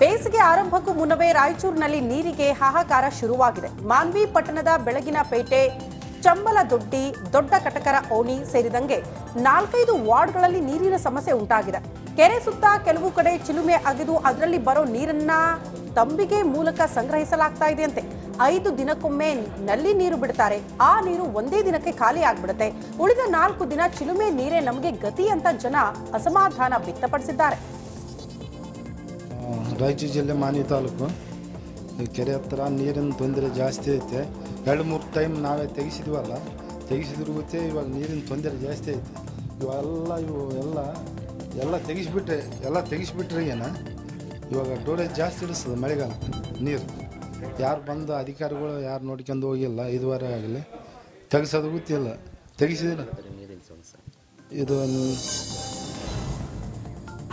ಬೇಸಿಗೆ ಆರಂಭಕ್ಕೂ ಮುನ್ನವೇ ರಾಯಚೂರಿನಲ್ಲಿ ನೀರಿಗೆ ಹಾಹಾಕಾರ ಶುರುವಾಗಿದೆ. ಮಾನ್ವಿ ಪಟ್ಟಣದ ಬೆಳಗಿನ ಪೇಟೆ ಚಂಬಲ ದೊಡ್ಡಿ ದೊಡ್ಡ ಕಟಕರ, ಓಣಿ ಸೇರಿದಂಗೆ ನಾಲ್ಕೈದು ವಾರ್ಡ್ಗಳಲ್ಲಿ ನೀರಿನ ಸಮಸ್ಯೆ ಉಂಟಾಗಿದೆ. ಕೆರೆ ಸುತ್ತ ಕೆಲವು ಕಡೆ ಚಿಲುಮೆ ಅಗೆದು ಅದರಲ್ಲಿ ಬರೋ ನೀರನ್ನ ತಂಬಿಗೆ ಮೂಲಕ ಸಂಗ್ರಹಿಸಲಾಗ್ತಾ ಇದೆಯಂತೆ. ಐದು ದಿನಕ್ಕೊಮ್ಮೆ ನಲ್ಲಿ ನೀರು ಬಿಡ್ತಾರೆ. ಆ ನೀರು ಒಂದೇ ದಿನಕ್ಕೆ ಖಾಲಿ ಆಗ್ಬಿಡುತ್ತೆ. ಉಳಿದ ನಾಲ್ಕು ದಿನ ಚಿಲುಮೆ ನೀರೇ ನಮಗೆ ಗತಿ ಅಂತ ಜನ ಅಸಮಾಧಾನ ವ್ಯಕ್ತಪಡಿಸಿದ್ದಾರೆ. ರಾಯಚೂರು ಜಿಲ್ಲೆ ಮಾನಿ ತಾಲೂಕು. ಈ ಕೆರೆ ಹತ್ರ ನೀರಿನ ತೊಂದರೆ ಜಾಸ್ತಿ ಐತೆ. ಎರಡು ಮೂರು ಟೈಮ್ ನಾವೇ ತೆಗಿಸಿದ್ವಲ್ಲ ತೆಗಿಸಿದ್ರು ಗೊತ್ತೇ ಇವಾಗ ನೀರಿನ ತೊಂದರೆ ಜಾಸ್ತಿ ಐತೆ. ಇವೆಲ್ಲ ಇವು ಎಲ್ಲ ಎಲ್ಲ ತೆಗಿಸ್ಬಿಟ್ರೆ ಎಲ್ಲ ತೆಗಿಸ್ಬಿಟ್ರೆ ಏನ? ಇವಾಗ ಡೋರೇಜ್ ಜಾಸ್ತಿ ಇಡಿಸ್ತದೆ ಮಳೆಗಾಲ ನೀರು. ಯಾರು ಬಂದು ಅಧಿಕಾರಿಗಳು ಯಾರು ನೋಡ್ಕೊಂಡು ಹೋಗಿಲ್ಲ ಇದುವರೆ ಆಗಲಿ. ತೆಗಿಸೋದು ಗೊತ್ತಿಲ್ಲ. ತೆಗಿಸಿದಿಲ್ಲ ಇದು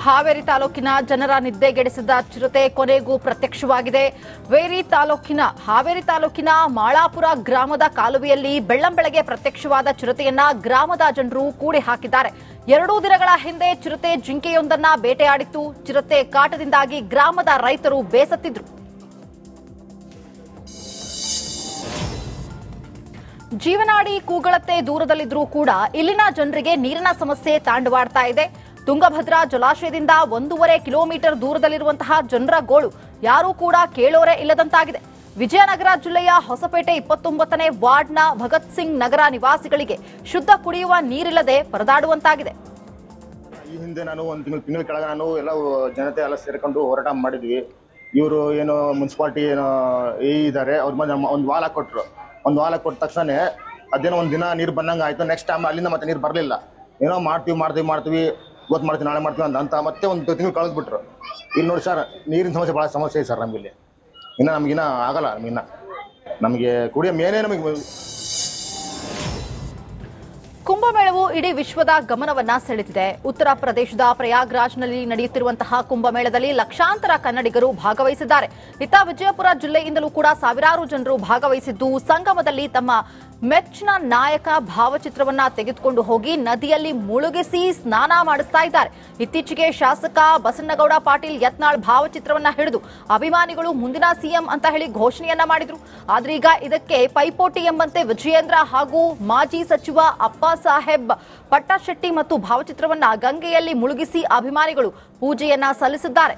ಹಾವೇರಿ ತಾಲೂಕಿನ ಜನರ ನಿದ್ದೆಗೆಡಿಸಿದ ಚಿರತೆ ಕೊನೆಗೂ ಪ್ರತ್ಯಕ್ಷವಾಗಿದೆ. ವೇರಿ ತಾಲೂಕಿನ, ಹಾವೇರಿ ತಾಲೂಕಿನ ಮಾಳಾಪುರ ಗ್ರಾಮದ ಕಾಲುವೆಯಲ್ಲಿ ಬೆಳ್ಳಂಬೆಳಗ್ಗೆ ಪ್ರತ್ಯಕ್ಷವಾದ ಚಿರತೆಯನ್ನ ಗ್ರಾಮದ ಜನರು ಕೂಡಿ ಹಾಕಿದ್ದಾರೆ. ಎರಡೂ ದಿನಗಳ ಹಿಂದೆ ಚಿರತೆ ಜಿಂಕೆಯೊಂದನ್ನ ಬೇಟೆಯಾಡಿತ್ತು. ಚಿರತೆ ಕಾಟದಿಂದಾಗಿ ಗ್ರಾಮದ ರೈತರು ಬೇಸತ್ತಿದ್ರು. ಜೀವನಾಡಿ ಕೂಗಳತ್ತೆ ದೂರದಲ್ಲಿದ್ರೂ ಕೂಡ ಇಲ್ಲಿನ ಜನರಿಗೆ ನೀರಿನ ಸಮಸ್ಯೆ ತಾಂಡವಾಡ್ತಾ ಇದೆ. ತುಂಗಭದ್ರಾ ಜಲಾಶಯದಿಂದ ಒಂದೂವರೆ ಕಿಲೋಮೀಟರ್ ದೂರದಲ್ಲಿರುವಂತಹ ಜನರ ಗೋಳು ಯಾರೂ ಕೂಡ ಕೇಳೋರೆ ಇಲ್ಲದಂತಾಗಿದೆ. ವಿಜಯನಗರ ಜಿಲ್ಲೆಯ ಹೊಸಪೇಟೆ ಇಪ್ಪತ್ತೊಂಬತ್ತನೇ ವಾರ್ಡ್ನ ಭಗತ್ ಸಿಂಗ್ ನಗರ ನಿವಾಸಿಗಳಿಗೆ ಶುದ್ಧ ಕುಡಿಯುವ ನೀರಿಲ್ಲದೆ ಪರದಾಡುವಂತಾಗಿದೆ. ಈ ಹಿಂದೆ ನಾನು ಒಂದು ತಿಂಗಳು, ತಿಂಗಳ ಕೆಳಗೆ ನಾನು ಎಲ್ಲ ಜನತೆ ಎಲ್ಲ ಸೇರ್ಕೊಂಡು ಹೋರಾಟ ಮಾಡಿದ್ವಿ. ಇವರು ಏನು ಮುನ್ಸಿಪಾಲ್ಟಿ ಏನೋ ಇದ್ದಾರೆ ಅವ್ರ ಮನೆ ಒಂದು ವಾಲ ಕೊಟ್ಟರು ಒಂದು ವಾಲ ಕೊಟ್ಟ ತಕ್ಷಣ ಅದೇನೋ ಒಂದು ದಿನ ನೀರು ಬಂದಂಗೆ ಆಯಿತು ನೆಕ್ಸ್ಟ್ ಟೈಮ್ ಅಲ್ಲಿಂದ ಮತ್ತೆ ನೀರು ಬರಲಿಲ್ಲ. ಏನೋ ಮಾಡ್ತೀವಿ ಮಾಡ್ತೀವಿ ಮಾಡ್ತೀವಿ. ಇವತ್ತು ಮಾಡ್ತೀನಿ, ನಾಳೆ ಮಾಡ್ತೀನಿ ಅಂತ ಮತ್ತೆ ಒಂದು ತಿಂಗಳು ಕಳೆದ್ಬಿಟ್ರು. ಇಲ್ಲಿ ನೋಡಿ ಸರ್ ನೀರಿನ ಸಮಸ್ಯೆ ಭಾಳ ಸಮಸ್ಯೆ ಇದೆ ಸರ್ ನಮಗಿಲ್ಲಿ. ಇನ್ನು ನಮಗಿನ್ನ ಆಗಲ್ಲ, ಇನ್ನು. ನಮಗೆ ಕುಡಿಯೋ ಮೇನೇ ನಮಗೆ ಕುಂಭಮೇಳವು ಇಡೀ ವಿಶ್ವದ ಗಮನವನ್ನ ಸೆಳೆದಿದೆ. ಉತ್ತರ ಪ್ರದೇಶದ ಪ್ರಯಾಗ್ರಾಜ್ನಲ್ಲಿ ನಡೆಯುತ್ತಿರುವಂತಹ ಕುಂಭಮೇಳದಲ್ಲಿ ಲಕ್ಷಾಂತರ ಕನ್ನಡಿಗರು ಭಾಗವಹಿಸಿದ್ದಾರೆ. ಇತ್ತ ವಿಜಯಪುರ ಜಿಲ್ಲೆಯಿಂದಲೂ ಕೂಡ ಸಾವಿರಾರು ಜನರು ಭಾಗವಹಿಸಿದ್ದು, ಸಂಗಮದಲ್ಲಿ ತಮ್ಮ ಮೆಚ್ಚಿನ ನಾಯಕ ಭಾವಚಿತ್ರವನ್ನ ತೆಗೆದುಕೊಂಡು ಹೋಗಿ ನದಿಯಲ್ಲಿ ಮುಳುಗಿಸಿ ಸ್ನಾನ ಮಾಡಿಸ್ತಾ ಇದ್ದಾರೆ. ಇತ್ತೀಚೆಗೆ ಶಾಸಕ ಬಸನ್ನಗೌಡ ಪಾಟೀಲ್ ಯತ್ನಾಳ್ ಭಾವಚಿತ್ರವನ್ನ ಹಿಡಿದು ಅಭಿಮಾನಿಗಳು ಮುಂದಿನ ಸಿಎಂ ಅಂತ ಹೇಳಿ ಘೋಷಣೆಯನ್ನ ಮಾಡಿದ್ರು. ಆದ್ರೆ ಈಗ ಇದಕ್ಕೆ ಪೈಪೋಟಿ ಎಂಬಂತೆ ವಿಜಯೇಂದ್ರ ಹಾಗೂ ಮಾಜಿ ಸಚಿವ ಅಪ್ಪ ಸಾಹೇಬ್ ಪಟ್ಟಶೆಟ್ಟಿ ಮತ್ತು ಭಾವಚಿತ್ರವನ್ನ ಗಂಗೆಯಲ್ಲಿ ಮುಳುಗಿಸಿ ಅಭಿಮಾನಿಗಳು ಪೂಜೆಯನ್ನ ಸಲ್ಲಿಸಿದ್ದಾರೆ.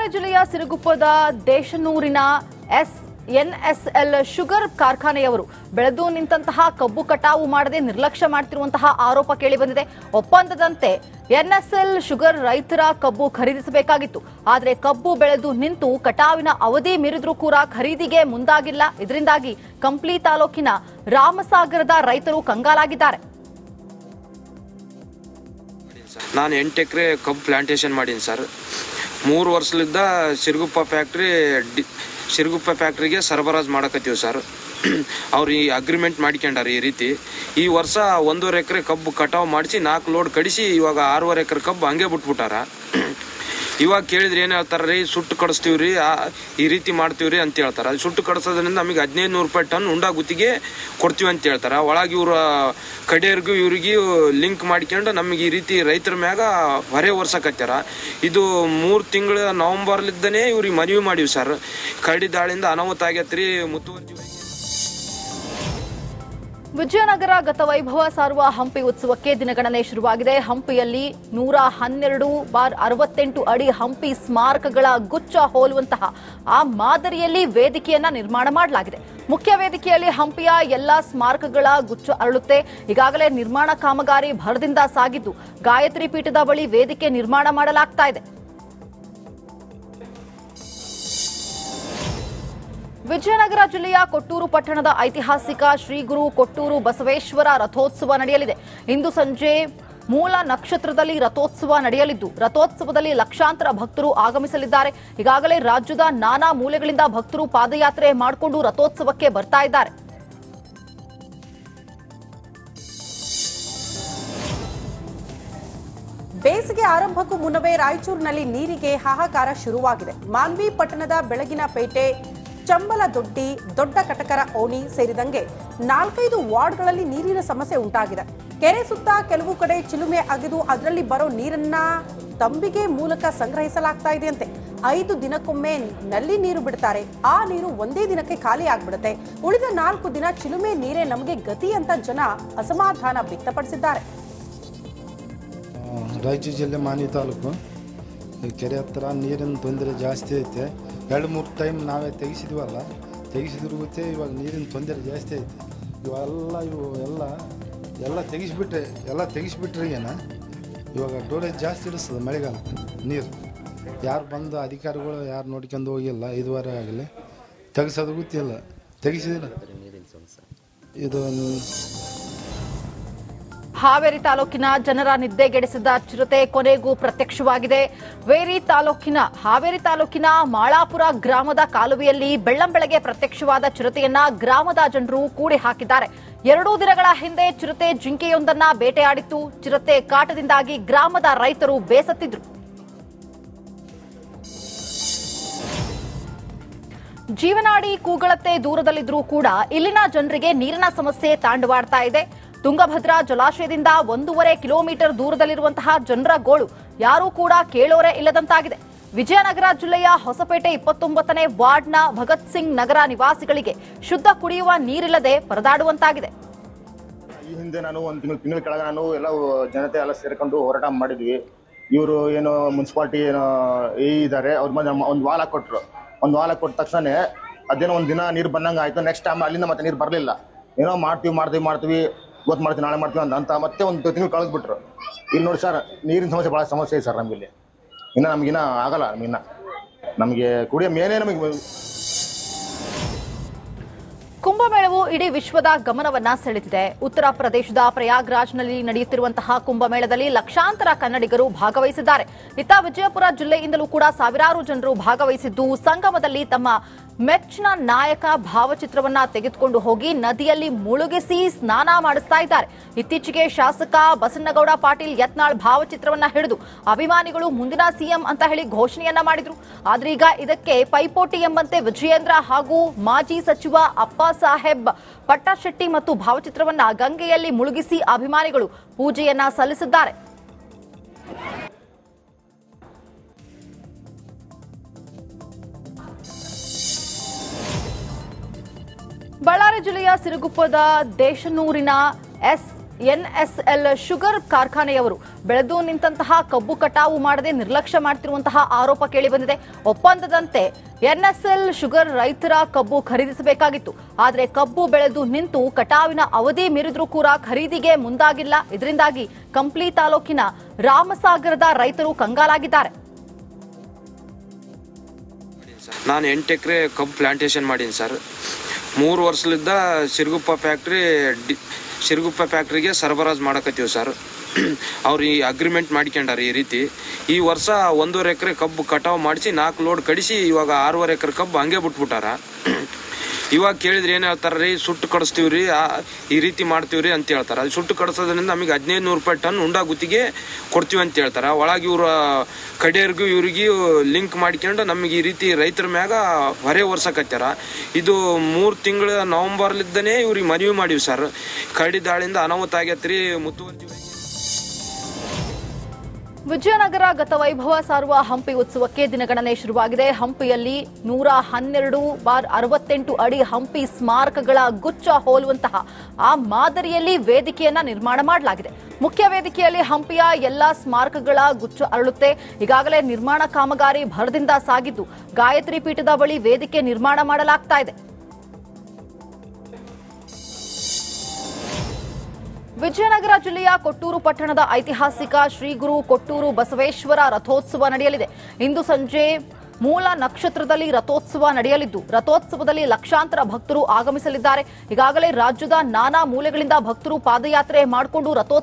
ಬಳ್ಳಾರಿ ಜಿಲ್ಲೆಯ ಸಿರುಗುಪ್ಪದ ದೇಶನೂರಿನ ಎಸ್ ಎನ್ಎಸ್ಎಲ್ ಶುಗರ್ ಕಾರ್ಖಾನೆಯವರು ಬೆಳೆದು ನಿಂತಹ ಕಬ್ಬು ಕಟಾವು ಮಾಡದೆ ನಿರ್ಲಕ್ಷ್ಯ ಮಾಡ್ತಿರುವಂತಹ ಆರೋಪ ಕೇಳಿಬಂದಿದೆ. ಒಪ್ಪಂದದಂತೆ ಎನ್ಎಸ್ಎಲ್ ಶುಗರ್ ರೈತರ ಕಬ್ಬು ಖರೀದಿಸಬೇಕಾಗಿತ್ತು. ಆದರೆ ಕಬ್ಬು ಬೆಳೆದು ನಿಂತು ಕಟಾವಿನ ಅವಧಿ ಮೀರಿದ್ರೂ ಕೂಡ ಖರೀದಿಗೆ ಮುಂದಾಗಿಲ್ಲ. ಇದರಿಂದಾಗಿ ಕಂಪ್ಲಿ ತಾಲೂಕಿನ ರಾಮಸಾಗರದ ರೈತರು ಕಂಗಾಲಾಗಿದ್ದಾರೆ. ನಾನು ಎಂಟು ಎಕರೆ ಕಬ್ಬು ಪ್ಲಾಂಟೇಶನ್ ಮಾಡೀನಿ ಸರ್. ಮೂರು ವರ್ಷಲಿದ್ದ ಸಿರುಗುಪ್ಪ ಫ್ಯಾಕ್ಟ್ರಿ ಡಿ ಸಿರುಗುಪ್ಪ ಫ್ಯಾಕ್ಟ್ರಿಗೆ ಸರಬರಾಜು ಮಾಡಕತ್ತೀವಿ ಸರ್. ಅವ್ರು ಈ ಅಗ್ರಿಮೆಂಟ್ ಮಾಡ್ಕೊಂಡಾರ ಈ ರೀತಿ. ಈ ವರ್ಷ ಒಂದೂವರೆ ಎಕರೆ ಕಬ್ಬು ಕಟಾವು ಮಾಡಿಸಿ ನಾಲ್ಕು ಲೋಡ್ ಕಡಿಸಿ ಇವಾಗ ಆರೂವರೆ ಎಕರೆ ಕಬ್ಬು ಹಂಗೆ ಬಿಟ್ಬಿಟ್ಟಾರ. ಇವಾಗ ಕೇಳಿದ್ರೆ ಏನು ಹೇಳ್ತಾರ ರೀ, ಸುಟ್ಟು ಕಡಿಸ್ತೀವ್ರಿ ಈ ರೀತಿ ಮಾಡ್ತೀವ್ರಿ ಅಂತ ಹೇಳ್ತಾರೆ. ಅದು ಸುಟ್ಟು ಕಡಿಸೋದ್ರಿಂದ ನಮಗೆ ಹದಿನೈದು ನೂರು ರೂಪಾಯಿ ಟನ್ ಉಂಡ ಗುತ್ತಿಗೆ ಕೊಡ್ತೀವಿ ಅಂತ ಹೇಳ್ತಾರೆ. ಒಳಗೆ ಇವ್ರ, ಕಡೆಯವ್ರಿಗೂ ಇವ್ರಿಗೆ ಲಿಂಕ್ ಮಾಡ್ಕೊಂಡು ನಮಗೆ ಈ ರೀತಿ ರೈತರ ಮ್ಯಾಗ ಹೊರೆ ಒರ್ಸಕತ್ಯಾರ. ಇದು ಮೂರು ತಿಂಗಳ ನವಂಬರ್ಲಿದ್ದನೇ ಇವ್ರಿಗೆ ಮನವಿ ಮಾಡಿವಿ ಸರ್. ಕರಡಿ ದಾಳಿಯಿಂದ ಅನಾಹುತ ಆಗೈತ್ರಿ ಮುತುವರ್ಜಿ ವಿಜಯನಗರ ಗತವೈಭವ ಸಾರುವ ಹಂಪಿ ಉತ್ಸವಕ್ಕೆ ದಿನಗಣನೆ ಶುರುವಾಗಿದೆ. ಹಂಪಿಯಲ್ಲಿ ನೂರ ಹನ್ನೆರಡು ಬಾರ್ ಅರವತ್ತೆಂಟು ಅಡಿ ಹಂಪಿ ಸ್ಮಾರಕಗಳ ಗುಚ್ಚ ಹೋಲುವಂತಹ ಆ ಮಾದರಿಯಲ್ಲಿ ವೇದಿಕೆಯನ್ನ ನಿರ್ಮಾಣ ಮಾಡಲಾಗಿದೆ. ಮುಖ್ಯ ವೇದಿಕೆಯಲ್ಲಿ ಹಂಪಿಯ ಎಲ್ಲಾ ಸ್ಮಾರಕಗಳ ಗುಚ್ಚ ಅರಳುತ್ತೆ. ಈಗಾಗಲೇ ನಿರ್ಮಾಣ ಕಾಮಗಾರಿ ಭರದಿಂದ ಸಾಗಿದ್ದು, ಗಾಯತ್ರಿ ಪೀಠದ ಬಳಿ ವೇದಿಕೆ ನಿರ್ಮಾಣ ಮಾಡಲಾಗ್ತಾ ಇದೆ. ವಿಜಯನಗರ ಜಿಲ್ಲೆಯ ಕೊಟ್ಟೂರು ಪಟ್ಟಣದ ಐತಿಹಾಸಿಕ ಶ್ರೀ ಗುರು ಕೊಟ್ಟೂರು ಬಸವೇಶ್ವರ ರಥೋತ್ಸವ ನಡೆಯಲಿದೆ. ಇಂದು ಸಂಜೆ ಮೂಲ ನಕ್ಷತ್ರದಲ್ಲಿ ರಥೋತ್ಸವ ನಡೆಯಲಿದ್ದು, ರಥೋತ್ಸವದಲ್ಲಿ ಲಕ್ಷಾಂತರ ಭಕ್ತರು ಆಗಮಿಸಲಿದ್ದಾರೆ. ಈಗಾಗಲೇ ರಾಜ್ಯದ ನಾನಾ ಮೂಲೆಗಳಿಂದ ಭಕ್ತರು ಪಾದಯಾತ್ರೆ ಮಾಡಿಕೊಂಡು ರಥೋತ್ಸವಕ್ಕೆ ಬರ್ತಾ ಇದ್ದಾರೆ. ಬೇಸಿಗೆ ಆರಂಭಕ್ಕೂ ಮುನ್ನವೇ ರಾಯಚೂರಿನಲ್ಲಿ ನೀರಿಗೆ ಹಾಹಾಕಾರ ಶುರುವಾಗಿದೆ. ಮಾನ್ವಿ ಪಟ್ಟಣದ ಬೆಳಗಿನ ಪೇಟೆ ಚಂಬಲ ದೊಡ್ಡಿ, ದೊಡ್ಡ ಕಟಕರ ಓಣಿ ಸೇರಿದಂಗೆ ನಾಲ್ಕೈದು ವಾರ್ಡ್ಗಳಲ್ಲಿ ನೀರಿನ ಸಮಸ್ಯೆ ಉಂಟಾಗಿದೆ. ಕೆರೆ ಸುತ್ತ ಕೆಲವು ಕಡೆ ಚಿಲುಮೆ ಅಗೆದು ಅದರಲ್ಲಿ ಬರೋ ನೀರನ್ನ ತಂಬಿಗೆ ಮೂಲಕ ಸಂಗ್ರಹಿಸಲಾಗ್ತಾ ಇದೆಯಂತೆ. ಐದು ದಿನಕ್ಕೊಮ್ಮೆ ನಲ್ಲಿ ನೀರು ಬಿಡ್ತಾರೆ. ಆ ನೀರು ಒಂದೇ ದಿನಕ್ಕೆ ಖಾಲಿ ಆಗ್ಬಿಡುತ್ತೆ. ಉಳಿದ ನಾಲ್ಕು ದಿನ ಚಿಲುಮೆ ನೀರೇ ನಮಗೆ ಗತಿ ಅಂತ ಜನ ಅಸಮಾಧಾನ ವ್ಯಕ್ತಪಡಿಸಿದ್ದಾರೆ. ರಾಯಚೂರು ಜಿಲ್ಲೆ ಮಾನಿ ತಾಲೂಕು. ಕೆರೆ ಹತ್ರ ನೀರಿನ ತೊಂದರೆ ಜಾಸ್ತಿ ಐತೆ. ಎರಡು ಮೂರು ಟೈಮ್ ನಾವೇ ತೆಗಿಸಿದ್ವಲ್ಲ ತೆಗಿಸಿದ್ರು ಗೊತ್ತೇ ಇವಾಗ ನೀರಿನ ತೊಂದರೆ ಜಾಸ್ತಿ ಐತೆ. ಇವೆಲ್ಲ ಇವು ಎಲ್ಲ ಎಲ್ಲ ತೆಗಿಸ್ಬಿಟ್ರೆ ಎಲ್ಲ ತೆಗಿಸ್ಬಿಟ್ರೆ ಏನ? ಇವಾಗ ಡೋಲೇಜ್ ಜಾಸ್ತಿ ಇಡಿಸ್ತದೆ ಮಳೆಗಾಲ ನೀರು. ಯಾರು ಬಂದು ಅಧಿಕಾರಿಗಳು ಯಾರು ನೋಡ್ಕೊಂಡು ಹೋಗಿಲ್ಲ ಇದುವರೆ ಆಗಲಿ ತೆಗಿಸೋದು ಗೊತ್ತಿಲ್ಲ. ತೆಗಿಸಿದಿಲ್ಲ. ಇದು ಹಾವೇರಿ ತಾಲೂಕಿನ ಜನರ ನಿದ್ದೆಗೆಡಿಸಿದ ಚಿರತೆ ಕೊನೆಗೂ ಪ್ರತ್ಯಕ್ಷವಾಗಿದೆ. ವೇರಿ ತಾಲೂಕಿನ, ಹಾವೇರಿ ತಾಲೂಕಿನ ಮಾಳಾಪುರ ಗ್ರಾಮದ ಕಾಲುವೆಯಲ್ಲಿ ಬೆಳ್ಳಂಬೆಳಗ್ಗೆ ಪ್ರತ್ಯಕ್ಷವಾದ ಚಿರತೆಯನ್ನ ಗ್ರಾಮದ ಜನರು ಕೂಡಿ ಹಾಕಿದ್ದಾರೆ. ಎರಡೂ ದಿನಗಳ ಹಿಂದೆ ಚಿರತೆ ಜಿಂಕೆಯೊಂದನ್ನ ಬೇಟೆಯಾಡಿತ್ತು. ಚಿರತೆ ಕಾಟದಿಂದಾಗಿ ಗ್ರಾಮದ ರೈತರು ಬೇಸತ್ತಿದ್ರು. ಜೀವನಾಡಿ ಕೂಗಳತ್ತೆ ದೂರದಲ್ಲಿದ್ರೂ ಕೂಡ ಇಲ್ಲಿನ ಜನರಿಗೆ ನೀರಿನ ಸಮಸ್ಯೆ ತಾಂಡವಾಡ್ತಾ ಇದೆ. ತುಂಗಭದ್ರಾ ಜಲಾಶಯದಿಂದ ಒಂದೂವರೆ ಕಿಲೋಮೀಟರ್ ದೂರದಲ್ಲಿರುವಂತಹ ಜನರ ಗೋಳು ಯಾರೂ ಕೂಡ ಕೇಳೋರೆ ಇಲ್ಲದಂತಾಗಿದೆ. ವಿಜಯನಗರ ಜಿಲ್ಲೆಯ ಹೊಸಪೇಟೆ ಇಪ್ಪತ್ತೊಂಬತ್ತನೇ ವಾರ್ಡ್ನ ಭಗತ್ ಸಿಂಗ್ ನಗರ ನಿವಾಸಿಗಳಿಗೆ ಶುದ್ಧ ಕುಡಿಯುವ ನೀರಿಲ್ಲದೆ ಪರದಾಡುವಂತಾಗಿದೆ. ಈ ಹಿಂದೆ ನಾನು ಒಂದು ತಿಂಗಳು, ತಿಂಗಳ ಕೆಳಗೆ ನಾನು ಎಲ್ಲ ಜನತೆ ಎಲ್ಲ ಸೇರ್ಕೊಂಡು ಹೋರಾಟ ಮಾಡಿದ್ವಿ. ಇವರು ಏನು ಮುನ್ಸಿಪಾಲ್ಟಿ ಏನೋ ಇದ್ದಾರೆ ಅವ್ರ ಮನೆ ಒಂದು ವಾಲ ಕೊಟ್ಟರು ಒಂದು ವಾಲ ಕೊಟ್ಟ ತಕ್ಷಣ ಅದೇನೋ ಒಂದು ದಿನ ನೀರು ಬಂದಂಗೆ ಆಯಿತು ನೆಕ್ಸ್ಟ್ ಟೈಮ್ ಅಲ್ಲಿಂದ ಮತ್ತೆ ನೀರು ಬರಲಿಲ್ಲ. ಏನೋ ಮಾಡ್ತೀವಿ ಮಾಡ್ತೀವಿ ಮಾಡ್ತೀವಿ. ಇವತ್ತು ಮಾಡ್ತೀನಿ, ನಾಳೆ ಮಾಡ್ತೀನಿ ಅಂತ ಅಂತ ಮತ್ತೆ ಒಂದು ತಿಂಗಳು ಕಳೆದ್ಬಿಟ್ರು ಇಲ್ಲಿ ನೋಡಿ ಸರ್, ನೀರಿನ ಸಮಸ್ಯೆ ಭಾಳ ಸಮಸ್ಯೆ ಇದೆ ಸರ್ ನಮಗಿಲ್ಲಿ. ಇನ್ನು ನಮಗಿನ್ನ ಆಗಲ್ಲ, ನಮಗಿನ್ನ. ನಮಗೆ ಕುಡಿಯೋ ಮೇನೇ ನಮಗೆ ಕುಂಭಮೇಳವು ಇಡೀ ವಿಶ್ವದ ಗಮನವನ್ನ ಸೆಳೆದಿದೆ. ಉತ್ತರ ಪ್ರದೇಶದ ಪ್ರಯಾಗ್ರಾಜ್ನಲ್ಲಿ ನಡೆಯುತ್ತಿರುವಂತಹ ಕುಂಭಮೇಳದಲ್ಲಿ ಲಕ್ಷಾಂತರ ಕನ್ನಡಿಗರು ಭಾಗವಹಿಸಿದ್ದಾರೆ. ಇತ್ತ ವಿಜಯಪುರ ಜಿಲ್ಲೆಯಿಂದಲೂ ಕೂಡ ಸಾವಿರಾರು ಜನರು ಭಾಗವಹಿಸಿದ್ದು, ಸಂಗಮದಲ್ಲಿ ತಮ್ಮ ಮೆಚ್ಚಿನ ನಾಯಕ ಭಾವಚಿತ್ರವನ್ನ ತೆಗೆದುಕೊಂಡು ಹೋಗಿ ನದಿಯಲ್ಲಿ ಮುಳುಗಿಸಿ ಸ್ನಾನ ಮಾಡಿಸ್ತಾ ಇದ್ದಾರೆ. ಇತ್ತೀಚೆಗೆ ಶಾಸಕ ಬಸನ್ನಗೌಡ ಪಾಟೀಲ್ ಯತ್ನಾಳ್ ಭಾವಚಿತ್ರವನ್ನ ಹಿಡಿದು ಅಭಿಮಾನಿಗಳು ಮುಂದಿನ ಸಿಎಂ ಅಂತ ಹೇಳಿ ಘೋಷಣೆಯನ್ನ ಮಾಡಿದ್ರು. ಆದ್ರೀಗ ಇದಕ್ಕೆ ಪೈಪೋಟಿ ಎಂಬಂತೆ ವಿಜಯೇಂದ್ರ ಹಾಗೂ ಮಾಜಿ ಸಚಿವ ಅಪ್ಪ ಸಾಹೇಬ್ ಪಟ್ಟಶೆಟ್ಟಿ ಮತ್ತು ಭಾವಚಿತ್ರವನ್ನ ಗಂಗೆಯಲ್ಲಿ ಮುಳುಗಿಸಿ ಅಭಿಮಾನಿಗಳು ಪೂಜೆಯನ್ನ ಸಲ್ಲಿಸಿದ್ದಾರೆ. ಬಳ್ಳಾರಿ ಜಿಲ್ಲೆಯ ಸಿರುಗುಪ್ಪದ ದೇಶನೂರಿನ ಎಸ್ ಎನ್ಎಸ್ಎಲ್ ಶುಗರ್ ಕಾರ್ಖಾನೆಯವರು ಬೆಳೆದು ನಿಂತಹ ಕಬ್ಬು ಕಟಾವು ಮಾಡದೆ ನಿರ್ಲಕ್ಷ್ಯ ಮಾಡ್ತಿರುವಂತಹ ಆರೋಪ ಕೇಳಿಬಂದಿದೆ. ಒಪ್ಪಂದದಂತೆ ಎನ್ಎಸ್ಎಲ್ ಶುಗರ್ ರೈತರ ಕಬ್ಬು ಖರೀದಿಸಬೇಕಾಗಿತ್ತು. ಆದರೆ ಕಬ್ಬು ಬೆಳೆದು ನಿಂತು ಕಟಾವಿನ ಅವಧಿ ಮೀರಿದ್ರೂ ಕೂಡ ಖರೀದಿಗೆ ಮುಂದಾಗಿಲ್ಲ. ಇದರಿಂದಾಗಿ ಕಂಪ್ಲಿ ತಾಲೂಕಿನ ರಾಮಸಾಗರದ ರೈತರು ಕಂಗಾಲಾಗಿದ್ದಾರೆ. ನಾನು ಎಂಟು ಎಕರೆ ಕಬ್ಬು ಪ್ಲಾಂಟೇಶನ್ ಮಾಡೀನಿ ಸರ್. ಮೂರು ವರ್ಷಲಿದ್ದ ಸಿರುಗುಪ್ಪ ಫ್ಯಾಕ್ಟ್ರಿ ಸಿರುಗುಪ್ಪ ಫ್ಯಾಕ್ಟ್ರಿಗೆ ಸರಬರಾಜು ಮಾಡಕತ್ತೀವಿ ಸರ್ ಅವ್ರು ಈ ಅಗ್ರಿಮೆಂಟ್ ಮಾಡ್ಕೊಂಡಾರ ಈ ರೀತಿ. ಈ ವರ್ಷ ಒಂದೂವರೆ ಎಕರೆ ಕಬ್ಬು ಕಟಾವು ಮಾಡಿಸಿ ನಾಲ್ಕು ಲೋಡ್ ಕಡಿಸಿ ಇವಾಗ ಆರೂವರೆ ಎಕರೆ ಕಬ್ಬು ಹಂಗೆ ಬಿಟ್ಬಿಟ್ಟಾರ. ಇವಾಗ ಕೇಳಿದ್ರೆ ಏನು ಹೇಳ್ತಾರೆ ರೀ ಸುಟ್ಟು ಕಡಿಸ್ತೀವಿ ಈ ರೀತಿ ಮಾಡ್ತೀವಿ ಅಂತ ಹೇಳ್ತಾರೆ. ಅದು ಸುಟ್ಟು ಕಡಿಸೋದ್ರಿಂದ ನಮಗೆ ಹದಿನೈದು ನೂರು ರೂಪಾಯಿ ಟನ್ ಉಂಡ ಗುತ್ತಿಗೆ ಕೊಡ್ತೀವಿ ಅಂತ ಹೇಳ್ತಾರೆ. ಒಳಗೆ ಇವ್ರ, ಕಡೆಯವ್ರಿಗೂ ಇವ್ರಿಗೆ ಲಿಂಕ್ ಮಾಡ್ಕೊಂಡು ನಮಗೆ ಈ ರೀತಿ ರೈತರ ಮ್ಯಾಗ ಹೊರೆ ಒರ್ಸಕತ್ಯಾರ. ಇದು ಮೂರು ತಿಂಗಳ ನವಂಬರ್ಲಿದ್ದನೇ ಇವ್ರಿಗೆ ಮನವಿ ಮಾಡೀವಿ ಸರ್. ಕಡಿ ದಾಳಿಯಿಂದ ಅನಾಹುತ ಆಗೈತ್ರಿ ಮುತುವರ್ಜಿ ವಿಜಯನಗರ ಗತವೈಭವ ಸಾರುವ ಹಂಪಿ ಉತ್ಸವಕ್ಕೆ ದಿನಗಣನೆ ಶುರುವಾಗಿದೆ. ಹಂಪಿಯಲ್ಲಿ ನೂರ ಹನ್ನೆರಡು ಬಾರ್ ಅರವತ್ತೆಂಟು ಅಡಿ ಹಂಪಿ ಸ್ಮಾರಕಗಳ ಗುಚ್ಚ ಹೋಲುವಂತಹ ಆ ಮಾದರಿಯಲ್ಲಿ ವೇದಿಕೆಯನ್ನ ನಿರ್ಮಾಣ ಮಾಡಲಾಗಿದೆ. ಮುಖ್ಯ ವೇದಿಕೆಯಲ್ಲಿ ಹಂಪಿಯ ಎಲ್ಲಾ ಸ್ಮಾರಕಗಳ ಗುಚ್ಚ ಅರಳುತ್ತೆ. ಈಗಾಗಲೇ ನಿರ್ಮಾಣ ಕಾಮಗಾರಿ ಭರದಿಂದ ಸಾಗಿದ್ದು, ಗಾಯತ್ರಿ ಪೀಠದ ಬಳಿ ವೇದಿಕೆ ನಿರ್ಮಾಣ ಮಾಡಲಾಗ್ತಾ ಇದೆ. ವಿಜಯನಗರ ಜಿಲ್ಲೆಯ ಕೊಟ್ಟೂರು ಪಟ್ಟಣದ ಐತಿಹಾಸಿಕ ಶ್ರೀ ಗುರು ಕೊಟ್ಟೂರು ಬಸವೇಶ್ವರ ರಥೋತ್ಸವ ನಡೆಯಲಿದೆ. ಇಂದು ಸಂಜೆ ಮೂಲ ನಕ್ಷತ್ರದಲ್ಲಿ ರಥೋತ್ಸವ ನಡೆಯಲಿದ್ದು, ರಥೋತ್ಸವದಲ್ಲಿ ಲಕ್ಷಾಂತರ ಭಕ್ತರು ಆಗಮಿಸಲಿದ್ದಾರೆ. ಈಗಾಗಲೇ ರಾಜ್ಯದ ನಾನಾ ಮೂಲೆಗಳಿಂದ ಭಕ್ತರು ಪಾದಯಾತ್ರೆ ಮಾಡಿಕೊಂಡು ರಥೋತ್ಸವ